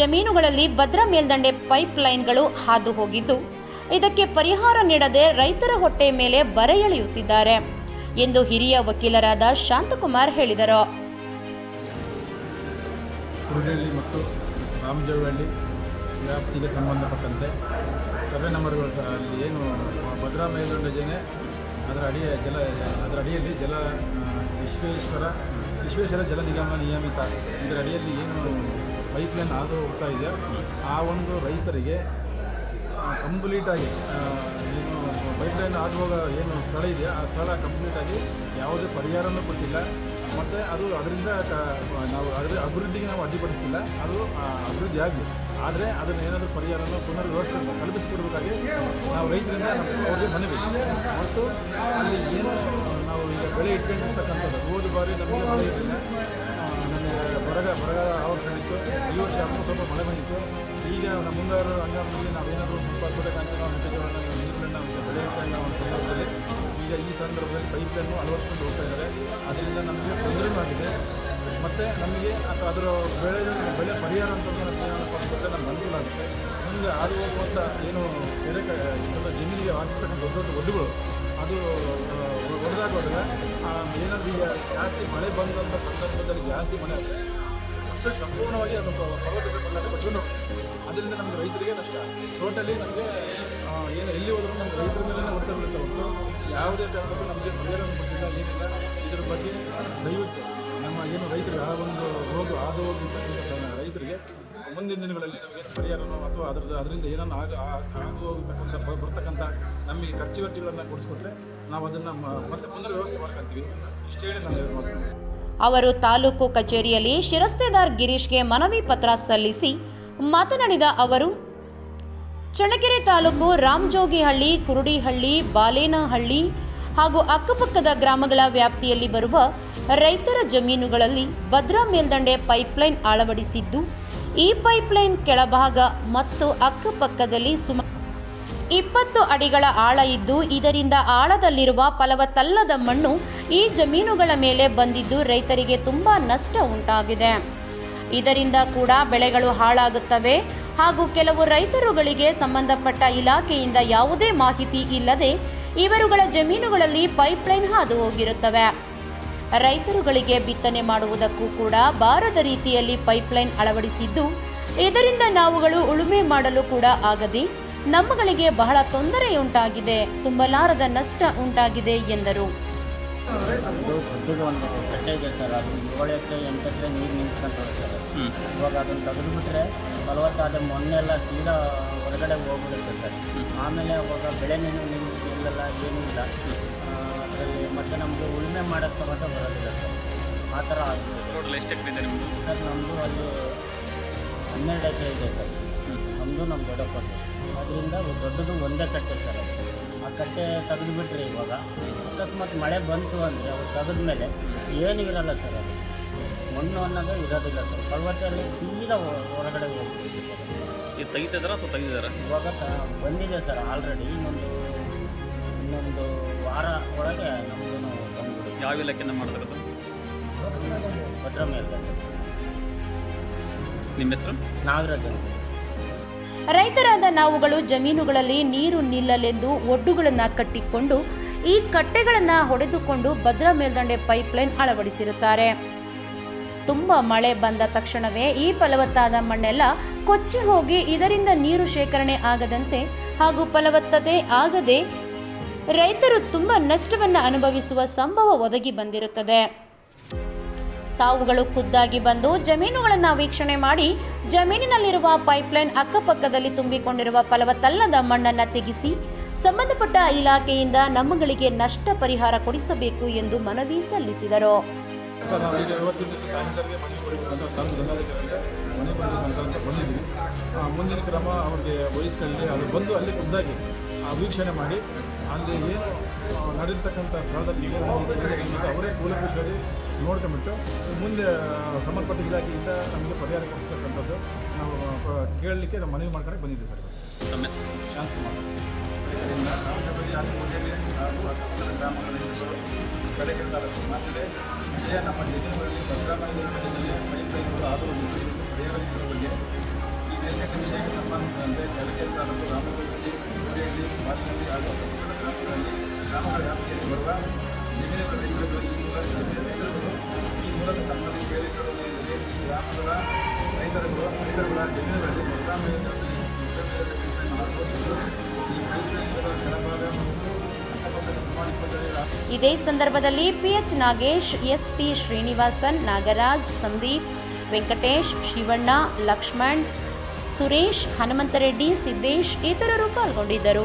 ಜಮೀನುಗಳಲ್ಲಿ ಭದ್ರಾ ಮೇಲ್ದಂಡೆ ಪೈಪ್ ಲೈನ್ಗಳು ಹಾದು ಹೋಗಿದ್ದು ಇದಕ್ಕೆ ಪರಿಹಾರ ನೀಡದೆ ರೈತರ ಹೊಟ್ಟೆ ಮೇಲೆ ಬರೆ ಎಳೆಯುತ್ತಿದ್ದಾರೆ ಎಂದು ಹಿರಿಯ ವಕೀಲರಾದ ಶಾಂತಕುಮಾರ್ ಹೇಳಿದರು. ಕುರುಡಳ್ಳಿ ಮತ್ತು ರಾಮಜೋಗಹಳ್ಳಿ ವ್ಯಾಪ್ತಿಗೆ ಸಂಬಂಧಪಟ್ಟಂತೆ ಸರ್ವೆ ನಂಬರ್ಗಳು ಸಹ ಅಲ್ಲಿ ಏನು ಭದ್ರಾ ಯೋಜನೆ ಅದರ ಅಡಿಯ ಜಲ, ಅದರ ಅಡಿಯಲ್ಲಿ ಜಲ ವಿಶ್ವೇಶ್ವರ ವಿಶ್ವೇಶ್ವರ ಜಲ ನಿಗಮ ನಿಯಮಿತ ಇದರ ಅಡಿಯಲ್ಲಿ ಏನು ಪೈಪ್ಲೈನ್ ಹಾದು ಹೋಗ್ತಾ ಇದೆ. ಆ ಒಂದು ರೈತರಿಗೆ ಕಂಪ್ಲೀಟಾಗಿ ಏನು ಪೈಪ್ಲೈನ್ ಹಾದು ಹೋಗ ಏನು ಸ್ಥಳ ಇದೆಯಾ, ಆ ಸ್ಥಳ ಕಂಪ್ಲೀಟಾಗಿ ಯಾವುದೇ ಪರಿಹಾರನೂ ಕೊಟ್ಟಿಲ್ಲ. ಮತ್ತು ಅದು ಅದರಿಂದ ನಾವು ಅದರ ಅಭಿವೃದ್ಧಿಗೆ ನಾವು ಅಡ್ಡಿಪಡಿಸ್ತಿಲ್ಲ. ಅದು ಅಭಿವೃದ್ಧಿ ಆಗಲಿ ಆದರೆ ಅದನ್ನು ಏನಾದರೂ ಪರಿಹಾರನ ಪುನರ್ ವ್ಯವಸ್ಥೆ ಕಲ್ಪಿಸಿಕೊಡ್ಬೇಕಾಗಿ ನಾವು ರೈತರಿಂದ ಅವ್ರಿಗೆ ಮನವಿ. ಮತ್ತು ಅಲ್ಲಿ ಏನು ನಾವು ಈಗ ಬೆಳೆ ಇಟ್ಕೊಂಡಿರ್ತಕ್ಕಂಥದ್ದು, ಹೋದ ಬಾರಿ ನಮಗೆ ಮಳೆ ಇರಲಿಲ್ಲ. ಆ, ನಮಗೆ ಬರಗ ಬರಗಾಲ ಆವರಿಸಿತ್ತು ಈ ವರ್ಷ ಅಲ್ಪ ಸ್ವಲ್ಪ ಮಳೆ ಬಂದಿತ್ತು. ಈಗ ನಮ್ಮ ಮುಂಗಾರು ಹಂಗಾಮಿನಲ್ಲಿ ನಾವೇನಾದರೂ ಸ್ವಲ್ಪ ಸೂರ್ಯಕಾಂತಿ ನಾವು ಮೆಕ್ಕೆಜೋಳನ ಬೆಳೆಯುತ್ತೆ ಇಟ್ಕೊಂಡು ಒಂದು ಸಂದರ್ಭದಲ್ಲಿ ಈಗ ಈ ಸಂದರ್ಭದಲ್ಲಿ ಪೈಪ್ಲೈನು ಅಳವಡಿಸ್ಕೊಂಡು ಹೋಗ್ತಾ ಇದ್ದಾರೆ. ಅದರಿಂದ ನಮಗೆ ತೊಂದರೆನೂ ಆಗಿದೆ ಮತ್ತು ನಮಗೆ ಅಥವಾ ಅದರ ಬೆಳೆ ಬೆಳೆ ಪರಿಹಾರ ಅಂತಂದ್ರೆ ನಮಗೆ ಕೊಟ್ಟರೆ ನಮ್ಗೆ ಅನುಕೂಲ ಆಗುತ್ತೆ. ಮುಂದೆ ಹಾದು ಹೋಗುವಂಥ ಏನು ಕೆರೆ ಕಡೆ ಜಮೀನಿಗೆ ಆಗಿರ್ತಕ್ಕಂಥ ದೊಡ್ಡ ದೊಡ್ಡ ಒಡ್ಡುಗಳು ಅದು ಹೊಡೆದಾಗೋದ್ರೆ ಏನಾದರೂ ಈಗ ಜಾಸ್ತಿ ಮಳೆ ಬಂದಂಥ ಸಂದರ್ಭದಲ್ಲಿ ಜಾಸ್ತಿ ಮಳೆ ಆದರೆ ಕಂಪ್ಲೀಟ್ ಸಂಪೂರ್ಣವಾಗಿ ಪ- ಪರ್ವತದ ಬಣ್ಣಕ್ಕೆ ಬಚ್ಕೊಂಡು ಅದರಿಂದ ನಮ್ಗೆ ರೈತರಿಗೆ ನಷ್ಟ. ಟೋಟಲಿ ನಮಗೆ ಏನು ಎಲ್ಲಿ ಹೋದರೂ ನಮ್ಮ ರೈತರ ಮೇಲೆ ಹೊಡೆತ ಬೀಳುತ್ತೆ ಹೊರತು ಯಾವುದೇ ಕಾರಣಕ್ಕೂ ನಮಗೆ ಪರಿಹಾರ ಕೊಟ್ಟಿಲ್ಲ ಏನಿಲ್ಲ. ಇದರ ಬಗ್ಗೆ ದಯವಿಟ್ಟು ನಮ್ಮ ಏನು ರೈತರು, ಆ ಒಂದು ಹೋಗು ಹಾದು ಹೋಗಿರ್ತಕ್ಕಂಥ ಸಹ ರೈತರಿಗೆ ಮುಂದಿನ ದಿನಗಳಲ್ಲಿ ನಮಗೆ ಪರಿಹಾರನೋ ಅಥವಾ ಅದರದ್ದು, ಅದರಿಂದ ಏನನ್ನು ಆಗ ಆಗು ಹೋಗ್ತಕ್ಕಂಥ ಬರ್ತಕ್ಕಂಥ ನಮಗೆ ಖರ್ಚು ವೆಚ್ಚಗಳನ್ನು ಕೊಡಿಸ್ಕೊಟ್ರೆ ನಾವು ಅದನ್ನು ಮತ್ತೆ ಮುಂದೆ ವ್ಯವಸ್ಥೆ ಮಾಡ್ಕೊಂತೀವಿ. ಇಷ್ಟು ಹೇಳಿ ನಾನು ಮಾತು. ಅವರು ತಾಲೂಕು ಕಚೇರಿಯಲ್ಲಿ ಶಿರಸ್ತೆದಾರ್ ಗಿರೀಶ್ಗೆ ಮನವಿ ಪತ್ರ ಸಲ್ಲಿಸಿ ಮಾತನಾಡಿದ ಅವರು, ಚಳ್ಳಕೆರೆ ತಾಲೂಕು ರಾಮಜೋಗಿಹಳ್ಳಿ, ಕುರುಡಿಹಳ್ಳಿ, ಬಾಲೇನಹಳ್ಳಿ ಹಾಗೂ ಅಕ್ಕಪಕ್ಕದ ಗ್ರಾಮಗಳ ವ್ಯಾಪ್ತಿಯಲ್ಲಿ ಬರುವ ರೈತರ ಜಮೀನುಗಳಲ್ಲಿ ಭದ್ರಾ ಮೇಲ್ದಂಡೆ ಪೈಪ್ಲೈನ್ ಅಳವಡಿಸಿದ್ದು, ಈ ಪೈಪ್ಲೈನ್ ಕೆಳಭಾಗ ಮತ್ತು ಅಕ್ಕಪಕ್ಕದಲ್ಲಿ ಸುಮಾರು ಇಪ್ಪತ್ತು ಅಡಿಗಳ ಆಳ ಇದ್ದು ಇದರಿಂದ ಆಳದಲ್ಲಿರುವ ಫಲವತ್ತಲ್ಲದ ಮಣ್ಣು ಈ ಜಮೀನುಗಳ ಮೇಲೆ ಬಂದಿದ್ದು ರೈತರಿಗೆ ತುಂಬಾ ನಷ್ಟ ಉಂಟಾಗಿದೆ. ಇದರಿಂದ ಕೂಡ ಬೆಳೆಗಳು ಹಾಳಾಗುತ್ತವೆ ಹಾಗೂ ಕೆಲವು ರೈತರುಗಳಿಗೆ ಸಂಬಂಧಪಟ್ಟ ಇಲಾಖೆಯಿಂದ ಯಾವುದೇ ಮಾಹಿತಿ ಇಲ್ಲದೆ ಇವರುಗಳ ಜಮೀನುಗಳಲ್ಲಿ ಪೈಪ್ಲೈನ್ ಹಾದು ಹೋಗಿರುತ್ತವೆ. ರೈತರುಗಳಿಗೆ ಬಿತ್ತನೆ ಮಾಡುವುದಕ್ಕೂ ಕೂಡ ಬಾರದ ರೀತಿಯಲ್ಲಿ ಪೈಪ್ಲೈನ್ ಅಳವಡಿಸಿದ್ದು ಇದರಿಂದ ನಾವುಗಳು ಉಳುಮೆ ಮಾಡಲು ಕೂಡ ಆಗದೆ ನಮ್ಮಗಳಿಗೆ ಬಹಳ ತೊಂದರೆಯುಂಟಾಗಿದೆ ತುಂಬಲಾರದ ನಷ್ಟ ಉಂಟಾಗಿದೆ ಎಂದರು. ಅದು ದೊಡ್ಡದು ಒಂದು ಕಟ್ಟೆ ಇದೆ ಸರ್ ಅದು ಏಳು ಎಕರೆ ಎಂಟು ಎಕರೆ ನೀರು ನಿಂತ್ಕೊಂಡು ಸರ್. ಇವಾಗ ಅದನ್ನು ತೆಗೆದುಬಿಟ್ರೆ ಫಲವತ್ತಾದ ಮಣ್ಣೆಲ್ಲ ಸೀದಾ ಹೊರಗಡೆ ಹೋಗ್ಬಿಡುತ್ತೆ ಸರ್. ಆಮೇಲೆ ಅವಾಗ ಬೆಳೆನೇನು ನಿಲ್ಲಲ್ಲ ಏನೂ ಇಲ್ಲ. ಅದರಲ್ಲಿ ಮತ್ತೆ ನಮಗೆ ಉಳುಮೆ ಮಾಡೋಕ್ಕೆ ಸಮೇತ ಬರೋದಿಲ್ಲ ಸರ್. ಆ ಥರ ಆಗಿದೆ ಟೋಟಲ್ ಎಷ್ಟು ಎಕರೆ ಇದೆ ನಿಮ್ಮದು ಸರ್ ನಮ್ಮದು ಅಲ್ಲಿ ಹನ್ನೆರಡು ಎಕರೆ ಇದೆ ಸರ್. ನಮ್ಮದು ನಮ್ಮ ದೊಡ್ಡಪ್ಪ ಅದರಿಂದ ದೊಡ್ಡದು ಒಂದೇ ಕಟ್ಟೆ ಸರ್ ಅದು. ಆ ಕಟ್ಟೆ ತೆಗೆದುಬಿಟ್ರೆ ಇವಾಗ ಅಕಸ್ಮಾತ್ ಮಳೆ ಬಂತು ಅಂದರೆ ಅವ್ರು ತೆಗೆದ್ಮೇಲೆ ಏನೂ ಇರೋಲ್ಲ ಸರ್ ಅದು. ಮಣ್ಣು ಅನ್ನೋದು ಇರೋದಿಲ್ಲ ಸರ್. ಪರ್ವತದಲ್ಲಿ ಸೀದಾ ಹೊರಗಡೆ ಹೋಗ್ತೀವಿ ಸರ್ ಇದು ತೆಗಿತಿದಾರ ಅಥವಾ ತೆಗಿದಿದಾರ ಇವಾಗ ಬಂದಿದೆ ಸರ್ ಆಲ್ರೆಡಿ. ಇನ್ನೊಂದು ಇನ್ನೊಂದು ವಾರ ಒಳಗೆ ನಮಗೂ ಬಂದ್ಬಿಡುತ್ತೆ. ಯಾವ ಇಲಾಖೆ ಮಾಡ್ತಾರೆ ಭದ್ರ ಮೇಲೆ ನಿಮ್ಮ ಹೆಸರು? ನಾಗರಾಜ್ ರೈತರಾದ ನಾವುಗಳು ಜಮೀನುಗಳಲ್ಲಿ ನೀರು ನಿಲ್ಲಲೆಂದು ಒಡ್ಡುಗಳನ್ನು ಕಟ್ಟಿಕೊಂಡು ಈ ಕಟ್ಟೆಗಳನ್ನು ಹೊಡೆದುಕೊಂಡು ಭದ್ರಾ ಮೇಲ್ದಂಡೆ ಪೈಪ್ಲೈನ್ ಅಳವಡಿಸಿರುತ್ತಾರೆ. ತುಂಬ ಮಳೆ ಬಂದ ತಕ್ಷಣವೇ ಈ ಫಲವತ್ತಾದ ಮಣ್ಣೆಲ್ಲ ಕೊಚ್ಚಿ ಹೋಗಿ ಇದರಿಂದ ನೀರು ಶೇಖರಣೆ ಆಗದಂತೆ ಹಾಗೂ ಫಲವತ್ತತೆ ಆಗದೆ ರೈತರು ತುಂಬ ನಷ್ಟವನ್ನು ಅನುಭವಿಸುವ ಸಂಭವ ಒದಗಿ ಬಂದಿರುತ್ತದೆ. ತಾವುಗಳು ಖುದ್ದಾಗಿ ಬಂದು ಜಮೀನುಗಳನ್ನು ವೀಕ್ಷಣೆ ಮಾಡಿ ಜಮೀನಿನಲ್ಲಿರುವ ಪೈಪ್ಲೈನ್ ಅಕ್ಕಪಕ್ಕದಲ್ಲಿ ತುಂಬಿಕೊಂಡಿರುವ ಫಲವತ್ತಲ್ಲದ ಮಣ್ಣನ್ನು ತೆಗೆಸಿ ಸಂಬಂಧಪಟ್ಟ ಇಲಾಖೆಯಿಂದ ನಮ್ಮಗಳಿಗೆ ನಷ್ಟ ಪರಿಹಾರ ಕೊಡಿಸಬೇಕು ಎಂದು ಮನವಿ ಸಲ್ಲಿಸಿದರು. ಮುಂದಿನ ಕ್ರಮ ಅವ್ರಿಗೆ ವಹಿಸ್ಕೊಳ್ಳಿ. ಅದು ಬಂದು ಅಲ್ಲಿ ಖುದ್ದಾಗಿ ವೀಕ್ಷಣೆ ಮಾಡಿ ಅಲ್ಲಿ ಏನು ನಡೀತಕ್ಕಂಥ ನಡೆದಿರ್ತಕ್ಕಂಥ ಸ್ಥಳದಲ್ಲಿ ಅಂತ ಅವರೇ ಕೂಲಂಕುಷವಾಗಿ ನೋಡ್ಕೊಂಬಿಟ್ಟು ಮುಂದೆ ಸಂಬಂಧಪಟ್ಟ ಇಲಾಖೆಯಿಂದ ನಮಗೆ ಪರಿಹಾರ ಕೊಡಿಸ್ತಕ್ಕಂಥದ್ದು ನಾವು ಕೇಳಲಿಕ್ಕೆ ನಮ್ಮ ಮನವಿ ಮಾಡ್ಕೊಂಡು ಬಂದಿದ್ದೆ ಸರ್ ನಮ್ಮ ಶಾಂತಕುಮಾರ್ ಹಾಗೂ ಮುಜಲಿ ಹಾಗೂ ಅಕ್ಕಪಕ್ಕದ ಗ್ರಾಮಗಳ ಹೆಸರು ಕಡೆಗಿರುತ್ತಾರೆ ಮಾತಿದೆ ವಿಷಯ ನಮ್ಮ ಜಮೀನುಗಳಲ್ಲಿ ಭದ್ರಾಮಾಯಿ ಯೋಜನೆಯಲ್ಲಿ ಪೈಪ್ ಲೈನ್ಗಳು ಪರಿಹಾರ ಬಗ್ಗೆ ಈ ಮೇಲ್ಕಂಡ ವಿಷಯಕ್ಕೆ ಸಂಬಂಧಿಸಿದಂತೆ ಇದೇ ಸಂದರ್ಭದಲ್ಲಿ ಪಿಎಚ್ ನಾಗೇಶ್ ಎಸ್ಟಿ ಶ್ರೀನಿವಾಸನ್, ನಾಗರಾಜ್, ಸಂದೀಪ್, ವೆಂಕಟೇಶ್, ಶಿವಣ್ಣ, ಲಕ್ಷ್ಮಣ್, ಸುರೇಶ್, ಹನುಮಂತರೆಡ್ಡಿ, ಸಿದ್ದೇಶ್ ಇತರರು ಪಾಲ್ಗೊಂಡಿದ್ದರು.